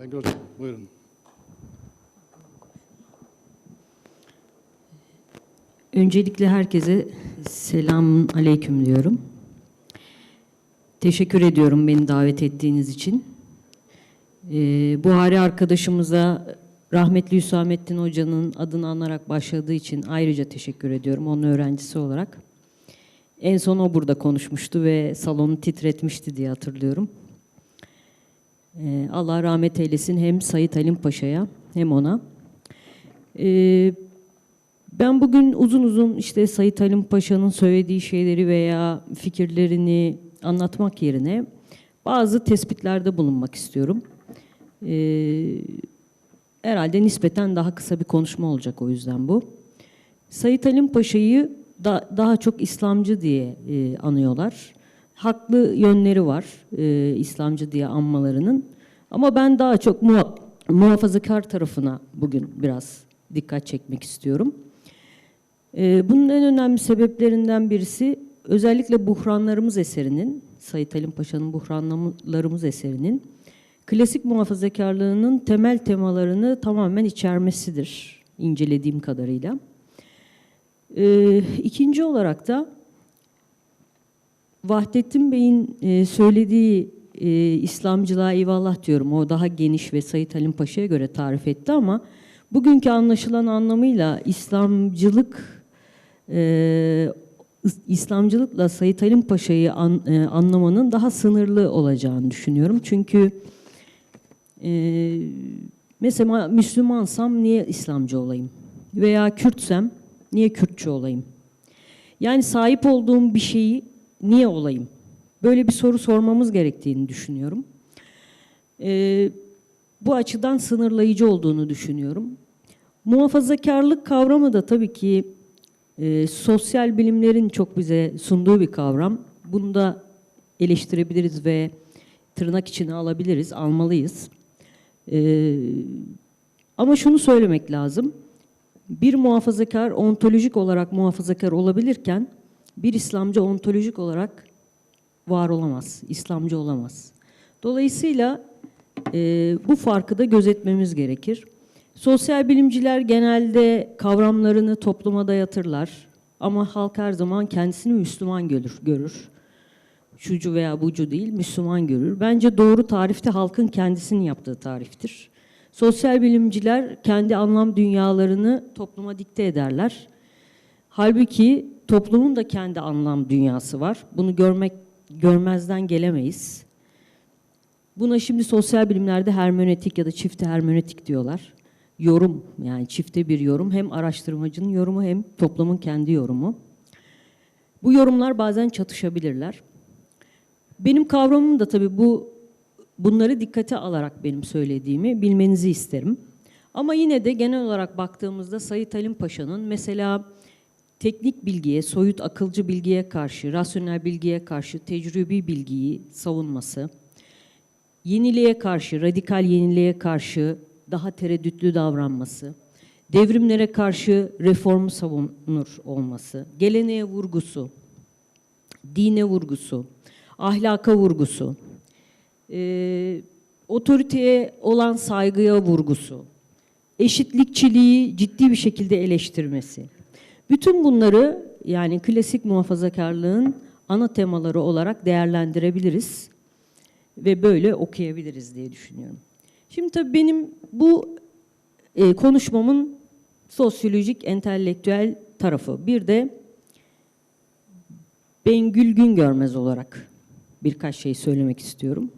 Bengül buyurun. Öncelikle herkese selamun aleyküm diyorum. Teşekkür ediyorum beni davet ettiğiniz için. Ee, Buhari arkadaşımıza rahmetli Hüsamettin Hoca'nın adını anarak başladığı için ayrıca teşekkür ediyorum onun öğrencisi olarak. En son o burada konuşmuştu ve salonu titretmişti diye hatırlıyorum. Ee, Allah rahmet eylesin hem Sayit Halim Paşa'ya hem ona. Ee, ben bugün uzun uzun işte Sayit Halim Paşa'nın söylediği şeyleri veya fikirlerini anlatmak yerine bazı tespitlerde bulunmak istiyorum. Ee, herhalde nispeten daha kısa bir konuşma olacak o yüzden bu. Sayit Halim Paşa'yı da, daha çok İslamcı diye e, anıyorlar. Haklı yönleri var e, İslamcı diye anmalarının. Ama ben daha çok muha- muhafazakar tarafına bugün biraz dikkat çekmek istiyorum. Ee, Bunun en önemli sebeplerinden birisi özellikle Buhranlarımız eserinin, Sayit Halim Paşa'nın Buhranlarımız eserinin klasik muhafazakarlığının temel temalarını tamamen içermesidir incelediğim kadarıyla. Ee, İkinci olarak da Vahdettin Bey'in e, söylediği e, İslamcılığa eyvallah diyorum. O daha geniş ve Sayit Halim Paşa'ya göre tarif etti ama bugünkü anlaşılan anlamıyla İslamcılık e, İs- İslamcılıkla Sayit Halim Paşa'yı an- anlamanın daha sınırlı olacağını düşünüyorum. Çünkü e, mesela Müslümansam niye İslamcı olayım? Veya Kürtsem niye Kürtçü olayım? Yani sahip olduğum bir şeyi niye olayım? Böyle bir soru sormamız gerektiğini düşünüyorum. Ee, bu açıdan sınırlayıcı olduğunu düşünüyorum. Muhafazakarlık kavramı da tabii ki e, sosyal bilimlerin çok bize sunduğu bir kavram. Bunu da eleştirebiliriz ve tırnak içine alabiliriz, almalıyız. Ee, ama şunu söylemek lazım. Bir muhafazakar ontolojik olarak muhafazakar olabilirken bir İslamcı ontolojik olarak var olamaz, İslamcı olamaz. Dolayısıyla e, bu farkı da gözetmemiz gerekir. Sosyal bilimciler genelde kavramlarını topluma dayatırlar ama halk her zaman kendisini Müslüman görür. görür. Şucu veya bucu değil, Müslüman görür. Bence doğru tarifte halkın kendisinin yaptığı tariftir. Sosyal bilimciler kendi anlam dünyalarını topluma dikte ederler. Halbuki toplumun da kendi anlam dünyası var. Bunu görmek görmezden gelemeyiz. Buna şimdi sosyal bilimlerde hermenötik ya da çifte hermenötik diyorlar. Yorum yani çifte bir yorum hem araştırmacının yorumu hem toplumun kendi yorumu. Bu yorumlar bazen çatışabilirler. Benim kavramım da tabii bu bunları dikkate alarak benim söylediğimi bilmenizi isterim. Ama yine de genel olarak baktığımızda Sayit Halim Paşa'nın mesela teknik bilgiye, soyut akılcı bilgiye karşı, rasyonel bilgiye karşı tecrübi bilgiyi savunması, yeniliğe karşı, radikal yeniliğe karşı daha tereddütlü davranması, devrimlere karşı reformu savunur olması, geleneğe vurgusu, dine vurgusu, ahlaka vurgusu, e, otoriteye olan saygıya vurgusu, eşitlikçiliği ciddi bir şekilde eleştirmesi. Bütün bunları yani klasik muhafazakarlığın ana temaları olarak değerlendirebiliriz ve böyle okuyabiliriz diye düşünüyorum. Şimdi tabii benim bu e, konuşmamın sosyolojik, entelektüel tarafı. Bir de Bengül Güngörmez olarak birkaç şey söylemek istiyorum.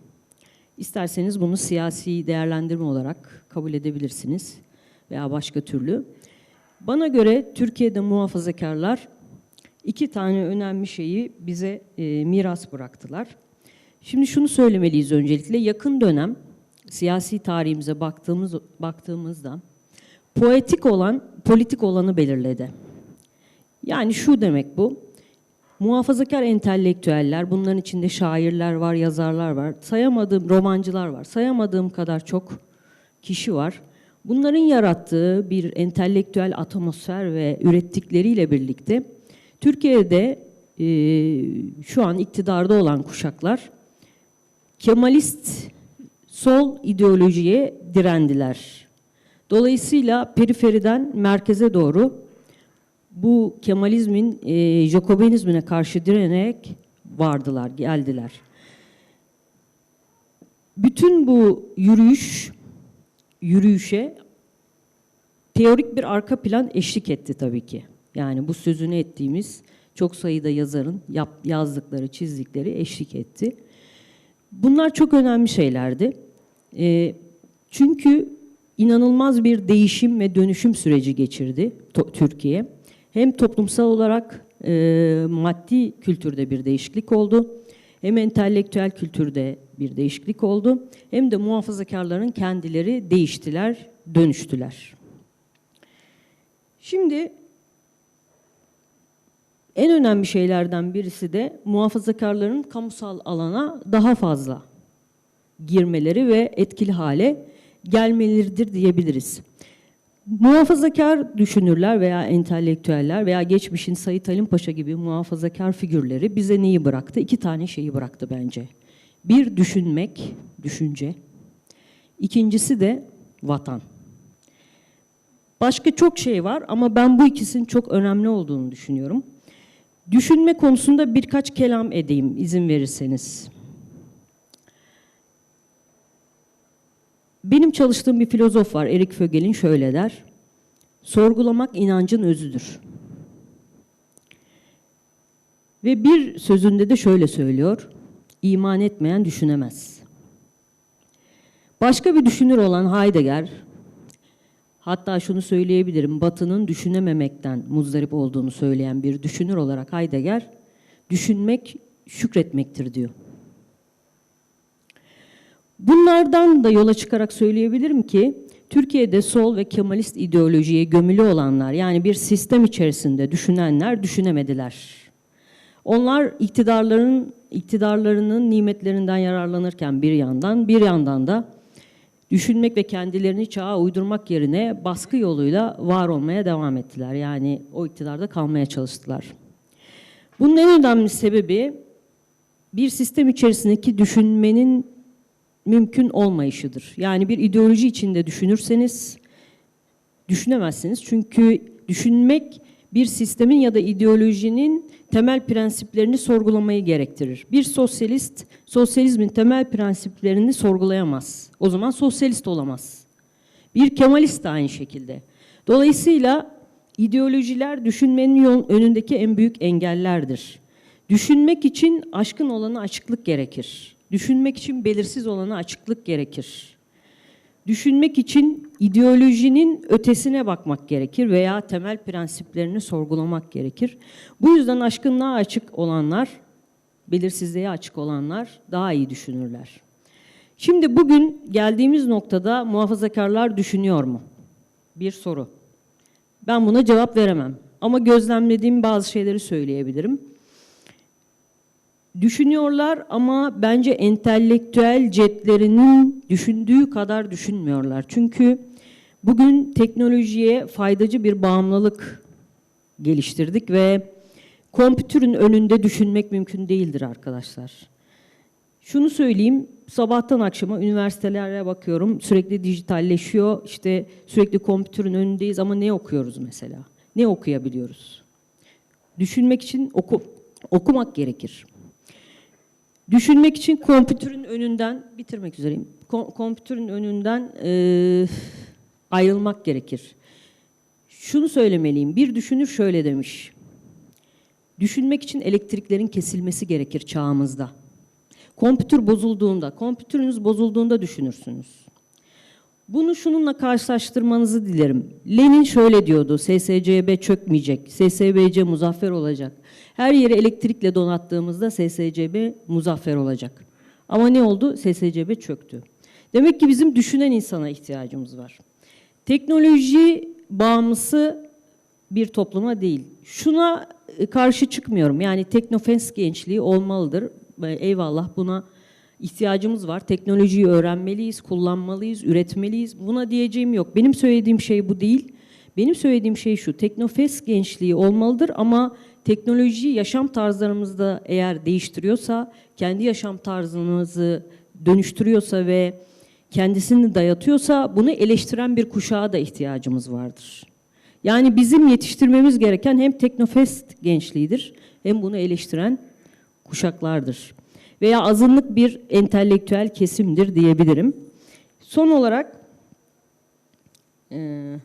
İsterseniz bunu siyasi değerlendirme olarak kabul edebilirsiniz veya başka türlü. Bana göre Türkiye'de muhafazakarlar iki tane önemli şeyi bize e, miras bıraktılar. Şimdi şunu söylemeliyiz öncelikle. Yakın dönem siyasi tarihimize baktığımız baktığımızda poetik olan politik olanı belirledi. Yani şu demek bu. Muhafazakar entelektüeller, bunların içinde şairler var, yazarlar var, sayamadığım romancılar var, sayamadığım kadar çok kişi var. Bunların yarattığı bir entelektüel atmosfer ve ürettikleriyle birlikte Türkiye'de e, şu an iktidarda olan kuşaklar Kemalist sol ideolojiye direndiler. Dolayısıyla periferiden merkeze doğru bu Kemalizmin e, Jacobinizmine karşı direnerek vardılar, geldiler. Bütün bu yürüyüş, yürüyüşe teorik bir arka plan eşlik etti tabii ki. Yani bu sözünü ettiğimiz çok sayıda yazarın yap, yazdıkları, çizdikleri eşlik etti. Bunlar çok önemli şeylerdi. E, çünkü inanılmaz bir değişim ve dönüşüm süreci geçirdi Türkiye. Hem toplumsal olarak e, maddi kültürde bir değişiklik oldu, hem entelektüel kültürde bir değişiklik oldu, hem de muhafazakarların kendileri değiştiler, dönüştüler. Şimdi en önemli şeylerden birisi de muhafazakarların kamusal alana daha fazla girmeleri ve etkili hale gelmeleridir diyebiliriz. Muhafazakar düşünürler veya entelektüeller veya geçmişin Sayit Halim Paşa gibi muhafazakar figürleri bize neyi bıraktı? İki tane şeyi bıraktı bence. Bir düşünmek, düşünce. İkincisi de vatan. Başka çok şey var ama ben bu ikisinin çok önemli olduğunu düşünüyorum. Düşünme konusunda birkaç kelam edeyim izin verirseniz. Benim çalıştığım bir filozof var Erik Fögel'in şöyle der. Sorgulamak inancın özüdür. Ve bir sözünde de şöyle söylüyor. İman etmeyen düşünemez. Başka bir düşünür olan Heidegger, hatta şunu söyleyebilirim, Batı'nın düşünememekten muzdarip olduğunu söyleyen bir düşünür olarak Heidegger, düşünmek şükretmektir diyor. Bunlardan da yola çıkarak söyleyebilirim ki Türkiye'de sol ve Kemalist ideolojiye gömülü olanlar yani bir sistem içerisinde düşünenler düşünemediler. Onlar iktidarların iktidarlarının nimetlerinden yararlanırken bir yandan bir yandan da düşünmek ve kendilerini çağa uydurmak yerine baskı yoluyla var olmaya devam ettiler. Yani o iktidarda kalmaya çalıştılar. Bunun en önemli sebebi bir sistem içerisindeki düşünmenin mümkün olmayışıdır. Yani bir ideoloji içinde düşünürseniz düşünemezsiniz. Çünkü düşünmek bir sistemin ya da ideolojinin temel prensiplerini sorgulamayı gerektirir. Bir sosyalist sosyalizmin temel prensiplerini sorgulayamaz. O zaman sosyalist olamaz. Bir Kemalist de aynı şekilde. Dolayısıyla ideolojiler düşünmenin yol önündeki en büyük engellerdir. Düşünmek için aşkın olana açıklık gerekir. Düşünmek için belirsiz olana açıklık gerekir. Düşünmek için ideolojinin ötesine bakmak gerekir veya temel prensiplerini sorgulamak gerekir. Bu yüzden aşkınlığa açık olanlar, belirsizliğe açık olanlar daha iyi düşünürler. Şimdi bugün geldiğimiz noktada muhafazakarlar düşünüyor mu? Bir soru. Ben buna cevap veremem. Ama gözlemlediğim bazı şeyleri söyleyebilirim. Düşünüyorlar ama bence entelektüel ceplerinin düşündüğü kadar düşünmüyorlar. Çünkü bugün teknolojiye faydacı bir bağımlılık geliştirdik ve kompütürün önünde düşünmek mümkün değildir arkadaşlar. Şunu söyleyeyim, sabahtan akşama üniversitelere bakıyorum, sürekli dijitalleşiyor, işte sürekli kompütürün önündeyiz ama ne okuyoruz mesela? Ne okuyabiliyoruz? Düşünmek için oku, okumak gerekir. Düşünmek için kompütürün önünden, bitirmek üzereyim, Kom kompütürün önünden e, ayrılmak gerekir. Şunu söylemeliyim, bir düşünür şöyle demiş. Düşünmek için elektriklerin kesilmesi gerekir çağımızda. Kompütür bozulduğunda, kompütürünüz bozulduğunda düşünürsünüz. Bunu şununla karşılaştırmanızı dilerim. Lenin şöyle diyordu, SSCB çökmeyecek, SSBC muzaffer olacak. Her yeri elektrikle donattığımızda SSCB muzaffer olacak. Ama ne oldu? SSCB çöktü. Demek ki bizim düşünen insana ihtiyacımız var. Teknoloji bağımlısı bir topluma değil. Şuna karşı çıkmıyorum. Yani teknofens gençliği olmalıdır. Eyvallah buna ihtiyacımız var. Teknolojiyi öğrenmeliyiz, kullanmalıyız, üretmeliyiz. Buna diyeceğim yok. Benim söylediğim şey bu değil. Benim söylediğim şey şu. Teknofest gençliği olmalıdır ama teknoloji yaşam tarzlarımızda eğer değiştiriyorsa, kendi yaşam tarzımızı dönüştürüyorsa ve kendisini dayatıyorsa bunu eleştiren bir kuşağa da ihtiyacımız vardır. Yani bizim yetiştirmemiz gereken hem teknofest gençliğidir hem bunu eleştiren kuşaklardır. Veya azınlık bir entelektüel kesimdir diyebilirim. Son olarak e,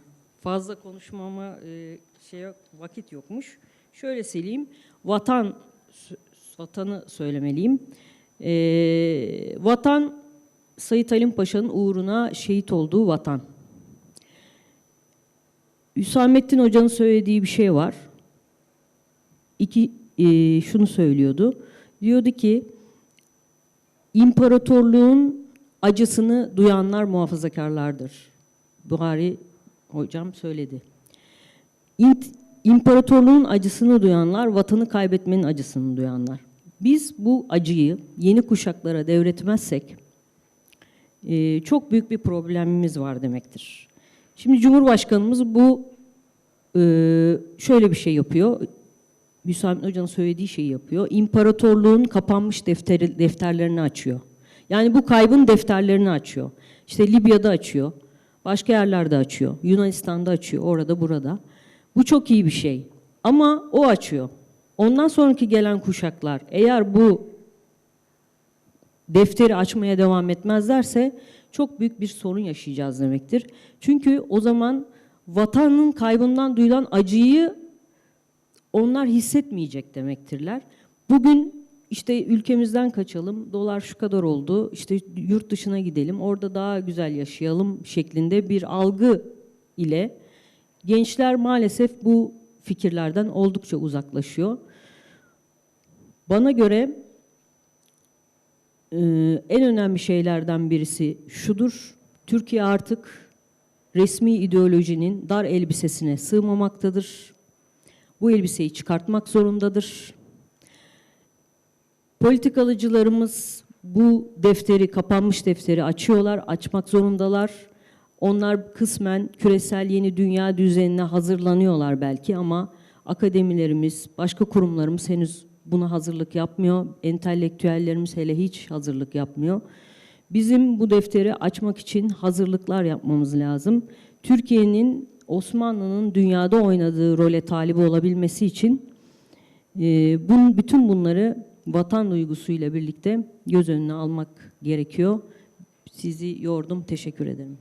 fazla konuşmama e, şey yok, vakit yokmuş. Şöyle söyleyeyim. Vatan vatanı söylemeliyim. E, vatan Sayit Halim Paşa'nın uğruna şehit olduğu vatan. Hüsamettin Hoca'nın söylediği bir şey var. İki, e, şunu söylüyordu. Diyordu ki, imparatorluğun acısını duyanlar muhafazakarlardır. Buhari hocam söyledi. İmparatorluğun acısını duyanlar, vatanı kaybetmenin acısını duyanlar. Biz bu acıyı yeni kuşaklara devretmezsek, e, çok büyük bir problemimiz var demektir. Şimdi Cumhurbaşkanımız bu e, şöyle bir şey yapıyor. Hüsamettin Hoca'nın söylediği şeyi yapıyor. İmparatorluğun kapanmış defteri, defterlerini açıyor. Yani bu kaybın defterlerini açıyor. İşte Libya'da açıyor. Başka yerlerde açıyor. Yunanistan'da açıyor. Orada burada. Bu çok iyi bir şey. Ama o açıyor. Ondan sonraki gelen kuşaklar eğer bu defteri açmaya devam etmezlerse çok büyük bir sorun yaşayacağız demektir. Çünkü o zaman vatanın kaybından duyulan acıyı onlar hissetmeyecek demektirler. Bugün işte ülkemizden kaçalım, dolar şu kadar oldu, işte yurt dışına gidelim, orada daha güzel yaşayalım şeklinde bir algı ile gençler maalesef bu fikirlerden oldukça uzaklaşıyor. Bana göre e, en önemli şeylerden birisi şudur. Türkiye artık resmi ideolojinin dar elbisesine sığmamaktadır. Bu elbiseyi çıkartmak zorundadır. Politikalıcılarımız bu defteri, kapanmış defteri açıyorlar, açmak zorundalar. Onlar kısmen küresel yeni dünya düzenine hazırlanıyorlar belki ama akademilerimiz, başka kurumlarımız henüz buna hazırlık yapmıyor. Entelektüellerimiz hele hiç hazırlık yapmıyor. Bizim bu defteri açmak için hazırlıklar yapmamız lazım. Türkiye'nin Osmanlı'nın dünyada oynadığı role talip olabilmesi için e, bun, bütün bunları vatan duygusuyla birlikte göz önüne almak gerekiyor. Sizi yordum, teşekkür ederim.